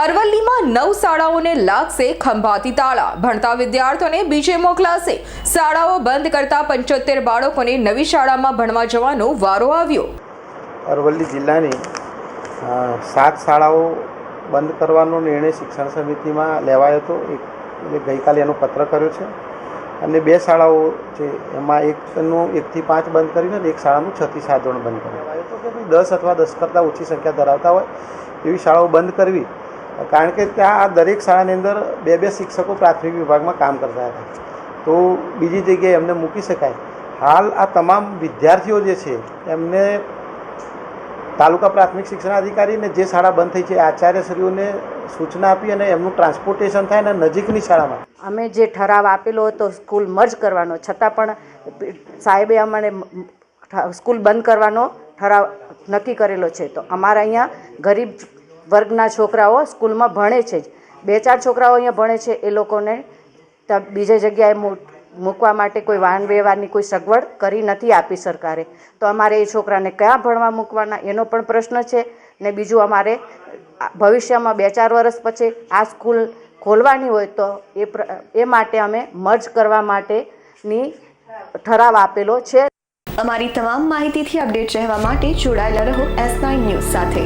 અરવલ્લીમાં નવ શાળાઓને લાગશે ખંભાતી તાળા. ભણતા વિદ્યાર્થીઓને બીજે મોકલાશે. શાળાઓ બંધ કરતા પંચોતેર બાળકોને નવી શાળામાં ભણવા જવાનો વારો આવ્યો. અરવલ્લી જિલ્લાની સાત શાળાઓ બંધ કરવાનો નિર્ણય શિક્ષણ સમિતિમાં લેવાયો હતો. એટલે ગઈકાલે એનો પત્ર કર્યો છે. અને બે શાળાઓ છે, એમાં એકનું એકથી પાંચ બંધ કરીને એક શાળાનું છથી સાત ધોરણ બંધ કર્યું દસ અથવા દસ કરતાં ઓછી સંખ્યા ધરાવતા હોય એવી શાળાઓ બંધ કરવી કારણ કે ત્યાં આ દરેક શાળાની અંદર બે બે શિક્ષકો પ્રાથમિક વિભાગમાં કામ કરતા હતા. તો બીજી જગ્યાએ એમને મૂકી શકાય. હાલ આ તમામ વિદ્યાર્થીઓ જે છે, એમને તાલુકા પ્રાથમિક શિક્ષણ અધિકારીને જે શાળા બંધ થઈ છે, આચાર્યશ્રીઓને સૂચના આપી અને એમનું ટ્રાન્સપોર્ટેશન થાય અને નજીકની શાળામાં. અમે જે ઠરાવ આપેલો હતો, સ્કૂલ મર્જ કરવાનો, છતાં પણ સાહેબે અમને સ્કૂલ બંધ કરવાનો ઠરાવ નક્કી કરેલો છે. તો અમારા અહીંયા ગરીબ વર્ગના છોકરાઓ સ્કૂલમાં ભણે છે જ. બે ચાર છોકરાઓ અહીંયા ભણે છે, એ લોકોને બીજે જગ્યાએ મૂકવા માટે કોઈ વાહન વ્યવહારની કોઈ સગવડ કરી નથી આપી સરકારે. તો અમારે એ છોકરાને ક્યાં ભણવા મૂકવાના, એનો પણ પ્રશ્ન છે. ને બીજું અમારે ભવિષ્યમાં બે ચાર વર્ષ પછી આ સ્કૂલ ખોલવાની હોય તો એ એ માટે અમે મર્જ કરવા માટેની ઠરાવ આપેલો છે. અમારી તમામ માહિતીથી અપડેટ રહેવા માટે જોડાયેલા રહો એસ નાઇન ન્યૂઝ સાથે.